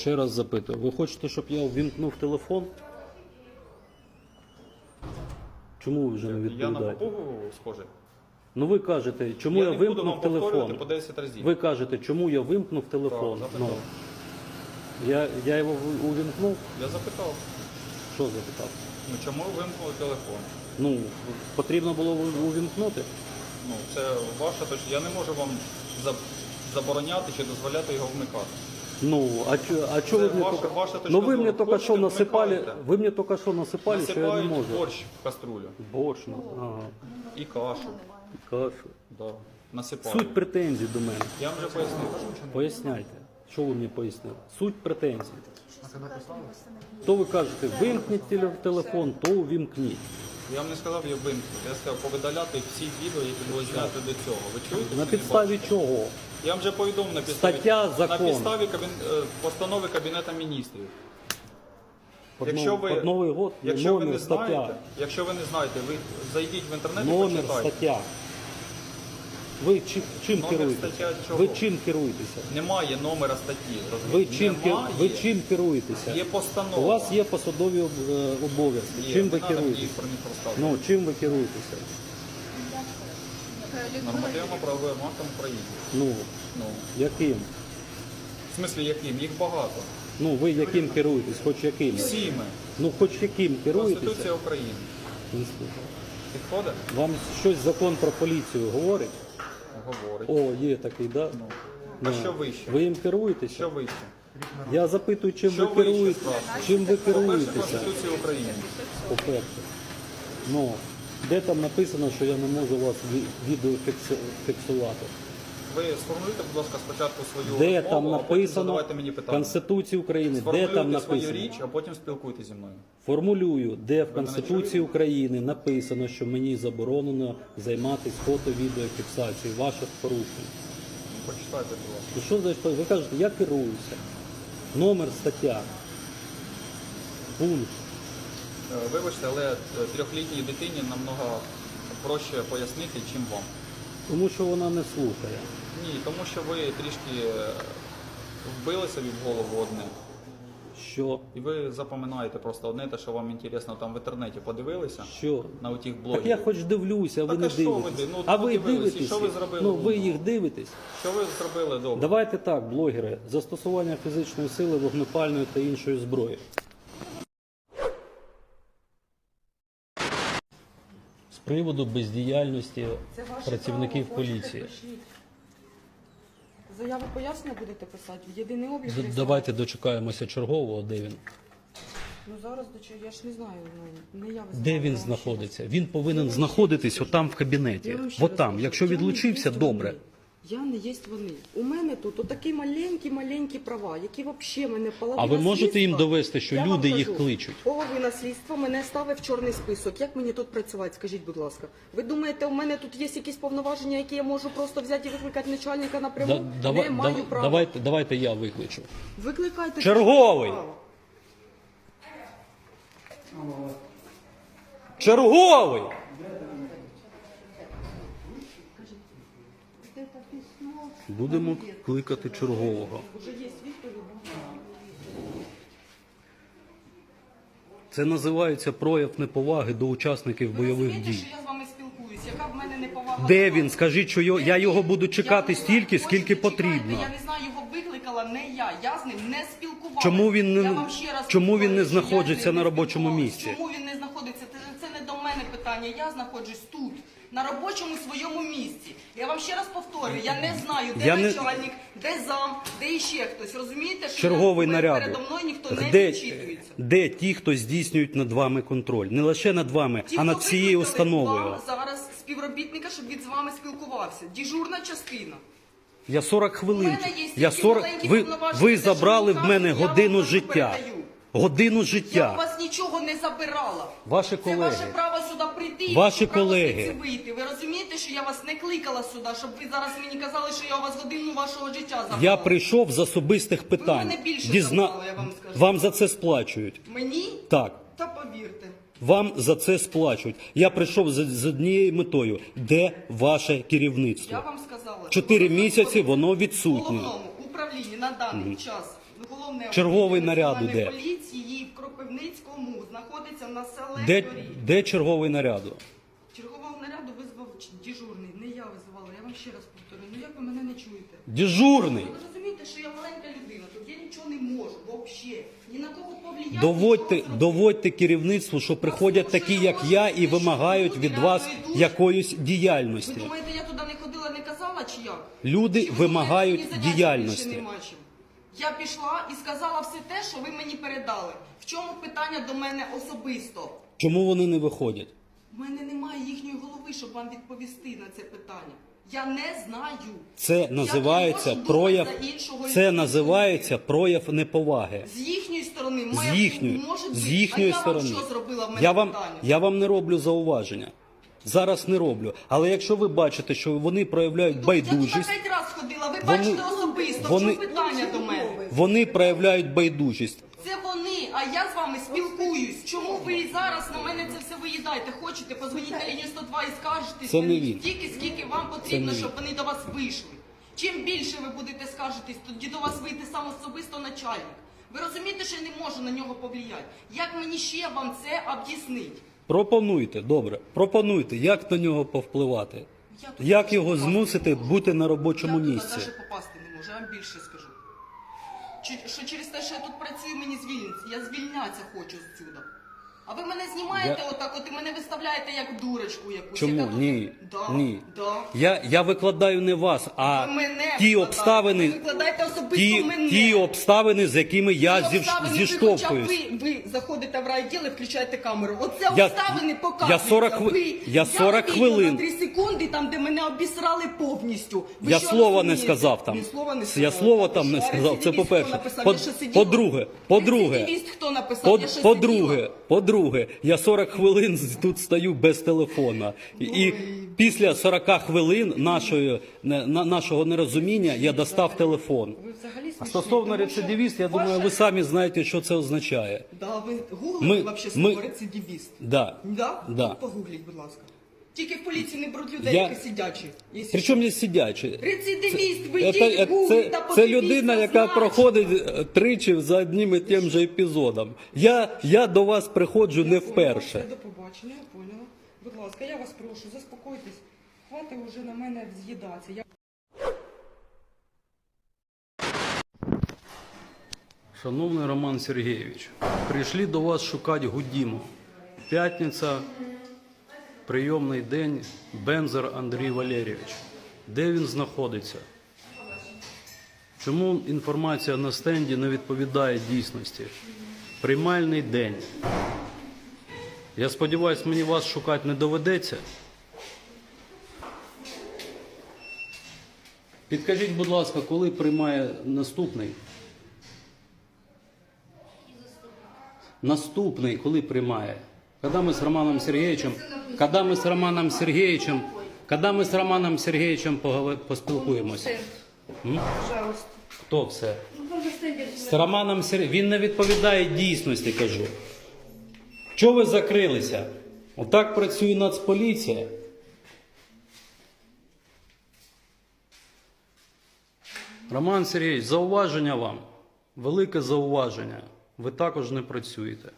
Ще раз запитую. Ви хочете, щоб я ввімкнув телефон? Чому ви вже не Я на відповідаєте? папугу схожий. Ну ви кажете, чому я я, не буду вимкнув вам повторювати телефон? по 10 разів. Ви кажете, чому я вимкнув телефон? Так, ну, я, я його увімкнув? Я запитав, Що запитав? ну чому ви вимкнули телефон? Ну, потрібно було увімкнути. Ну, це ваша точка. Я не можу вам за- забороняти чи дозволяти його вмикати. Ну, а чо, а Це ви мені ваша- тільки... ваша точка Ну ви мені зору. тільки що Хочете, насипали, вмикайте. ви мені тільки що насипали, що я не Насипають можу. борщ в каструлю Борщ, ну, ага, і кашу. кашу. Да. Насипають. Суть претензій до мене. Я вам вже пояснив. Поясняйте. Що ви мені пояснили? Суть претензій. То ви кажете, вимкніть теле- телефон, то увімкніть. Я вам не сказав її вимкнути. Я сказав повидаляти всі відео, які були зняті до цього. Ви чуєте? На не підставі бачите? чого? Я вам вже повідомив на підставі, Стаття, на підставі кабін... е, постанови Кабінету міністрів. Якщо ви, під Новий год якщо ви номер не стаття. знаєте, якщо ви не знаєте, ви зайдіть в інтернет і Номер почитайте. стаття. Ви чи- чим Номер керуєтеся? стаття чого? Ви чим керуєтеся? Немає номера статті. Ви розумієте? чим, кер- Немає. ви чим керуєтеся? Є постанова. У вас є посадові об- е, обов'язки. Є. Чим Не ви мені керуєтеся? про них розказувати. Ну, чим ви керуєтеся? Нормативно-правовим актом України. Ну, Ну, яким? в смислі яким? Їх багато. Ну, ви яким керуєтесь? Хоч яким? Всі ми. Ну, хоч яким керуєтеся? Конституція України. Підходить? Вам щось закон про поліцію говорить? Говорить. О, є такий, да? Ну. А що вище? Ви їм керуєтеся? Що вище? Я запитую, чим Що ви керуєтеся? Чим ви По-перше, керуєтеся? Конституція України. По-перше. Ну, де там написано, що я не можу вас ві- відеофіксувати? Ви сформулюйте, будь ласка, спочатку свою Де розмову, там а потім написано задавайте мені в питання. Конституції України? Де Сформулюйте там свою написано? річ, а потім спілкуйтесь зі мною. Формулюю, де в Конституції чуєте? України написано, що мені заборонено займатися фото-відеофіксацією ваших порушень. Почитайте, будь ласка. І що значить, ви кажете, я керуюся. Номер стаття. Пункт. Е, Вибачте, але е, трьохлітній дитині намного проще пояснити, чим вам. Тому що вона не слухає. Ні, тому що ви трішки е, вбили собі в голову одне. Що? І ви запам'ятаєте просто одне, те, що вам інтересно там в інтернеті подивилися Що? на отих Так блогерів. я хоч дивлюся, а ви Так, не а що ви дивитесь. ну, а ви і дивитесь. що ви зробили Ну ви їх дивитесь. Що ви зробили добре? Давайте так, блогери, застосування фізичної сили, вогнепальної та іншої зброї. Приводу бездіяльності Це ваше працівників право, хочете, поліції. пишіть. Заяву пояснення будете писати в єдиний облік. Д- реєстрації. Давайте дочекаємося чергового, де він. Ну зараз до чого, я ж не знаю, ну не я визивала, Де він знаходиться? Він повинен знаходитись отам в кабінеті. Я вам ще От раз там. кажу, Якщо я не відлучився, єсть добре. вони. Я не є вони. У мене тут отакі маленькі-маленькі права, які взагалі мене половина А ви можете їм слідства- довести, що Я вам люди їх кажу, кличуть? Половина слідства мене ставить в чорний список. Як мені тут працювати? Скажіть, будь ласка. Ви думаєте, у мене тут є якісь повноваження, які я можу просто взяти і викликати начальника напряму? Да- давай- не маю дав- права. давайте, давайте я викличу. Викликайте Черговий! Черговий! Будемо кликати чергового. Це називається прояв неповаги до учасників бойових дій. я з вами спілкуюсь? Яка в мене неповага? Де він? Скажіть, що його- я його буду чекати стільки, скільки потрібно. Я не знаю, його викликала не я. Я з ним не спілкувалася. Чому він не- Я вам ще раз чому він не повторюю, що я з знаходиться ним на робочому спілкувалась. місці? Чому він не знаходиться? Це, це не до мене питання. Я знаходжусь тут. На робочому своєму місці. Я вам ще раз повторюю, я не знаю, де Я не- начальник, де зам, де іще хтось. Розумієте, що Черговий я, наряду. передо мною ніхто не Де, відчитується. де ті, хто здійснюють над вами контроль? Не лише над вами, Ті, а над всією викликали установою. вам зараз співробітника, щоб він з вами спілкувався. Діжурна частина. Я 40 У хвилин. мене є Я стільки 40... маленьких Ви, повноважень, ви що забрали в мене кажете, я годину вам життя. передаю. Годину Я у життя. вас нічого не забирала. Ваші Це колеги. ваше право сюди прийти і Ваші право колеги. звідси вийти. Ви розумієте, що я вас не кликала сюди, щоб ви зараз мені казали, що я у вас годину вашого життя забрала. Я прийшов з особистих питань. мене більше забрали, я вам скажу. Вам за це сплачують. Мені? Так. Та повірте. Вам за це сплачують. Я прийшов з, з однією метою. Де ваше Я керівництво? вам сказала. Чотири місяці воно відсутнє. головному управлінні на даний час. Головне Черговий наряд іде. поліції в Кропивницькому знаходиться на селекторі. Де, де черговий наряду? Чергового наряду визвав дежурний, не я визвала. Я вам ще раз повторюю. Ну як ви мене не чуєте? Дежурний. Ви розумієте, що я маленька людина, тут я нічого не можу, взагалі. Ні на кого повлияти. Доводьте, нічого зробити. доводьте керівництву, що приходять такі, як я, і вимагають від вас якоїсь Ви діяльності. думаєте, я туди не ходила, не казала, чи як? Люди Чи ви вимагають думаєте, мені заняття діяльності. більше нема чим? Я пішла і сказала все те, що ви мені передали. В чому питання до мене особисто? Чому вони не виходять? У мене немає їхньої голови, щоб вам відповісти на це питання. Я не знаю. Це називається прояв. Це називається прояв неповаги. З їхньої сторони, З їхньої, може з їхньої а я сторони. вам що зробила в мене Я вам, питання? я вам не роблю зауваження. Зараз не роблю. Але якщо ви бачите, що вони проявляють Я туди байдужість, п'ять раз ходила, ви Вони- бачите особисто, вони- чому питання до мене? Вони проявляють байдужість. Це вони, а я з вами спілкуюсь. Чому ви зараз на мене це все виїдаєте? Хочете, позвоніть на лінію 102 і скажете Це не він. стільки, скільки вам потрібно, Це не щоб вони до вас вийшли. Чим більше ви будете скаржитись, тоді до вас вийде сам особисто начальник. Ви розумієте, що я не можу на нього повлияти? Як мені ще вам це об'яснити? Пропонуйте, добре, пропонуйте, як на нього повпливати. Я Як навіть його попасти змусити не можу. бути на робочому я місці? Я туди навіть попасти не можу, я вам більше скажу. Що через те, що я тут працюю, мені звільниться. Я звільнятися хочу зсюди. А ви мене знімаєте Я- отак, от і мене виставляєте як дурочку якусь. Чому? яка тут- Ні. Да, Ні. Да. Я, я викладаю не вас, а Ви мене ті викладаєте. обставини, Ви викладаєте особисто ті, мене. ті обставини, з якими я Ті обставини, ви зіштовхуюсь. хоча б Ви, ви заходите в райділ і включаєте камеру. Оце Я- обставини показуються. я 40 хви- Ви я 40 взяли відео хвилин. на 3 секунди, там, де мене обісрали повністю. Ви Я що слова не розумієте? сказав там. Ні слова не Я сказав. слова там не сказав. Це рецидивіст по-перше. хто написав? По- що сиділа? По-друге, по-друге, Рецидивіст хто написав? по- Я що по-друге, сиділа? по-друге, я 40 хвилин тут стою без телефона. І, після 40 хвилин нашої, на, нашого нерозуміння я достав телефон. А стосовно рецидивіст, я думаю, ви самі знаєте, що це означає. Да, ви гуглите вообще слово рецидивіст? Да. Да? Да. Погугліть, будь ласка. Тільки в поліції не беруть людей, Я- які сидячі. якщо Причому не сидячі. Рецидивіст, ви Це, йдіть це, це, подивіться людина, яка значення. проходить е, тричі за одним і тим же епізодом. Я, я до вас приходжу не вперше. До побачення, я поняла. Будь ласка, я вас прошу, заспокойтесь. Хватить вже на мене з'їдатися. Я... Шановний Роман Сергійович, прийшли до вас шукати Гудіму. П'ятниця, прийомний день, Бензер Андрій Валерійович. Де він знаходиться? Чому інформація на стенді не відповідає дійсності? Приймальний день. Я сподіваюся, мені вас шукати не доведеться. Підкажіть, будь ласка, коли приймає наступний? Наступний, коли приймає? Когда мы с Романом Сергеевичем, когда мы с Романом Сергеевичем, когда мы с Романом Сергеевичем поговор- поспілкуємося? М? Пожалуйста. Хто все? Ну, там же стенді З Романом Сергеєвичем. Він не відповідає дійсності, кажу. Чого ви закрилися? Отак працює Нацполіція. Роман Сергійович, зауваження вам. Велике зауваження. Ви також не працюєте.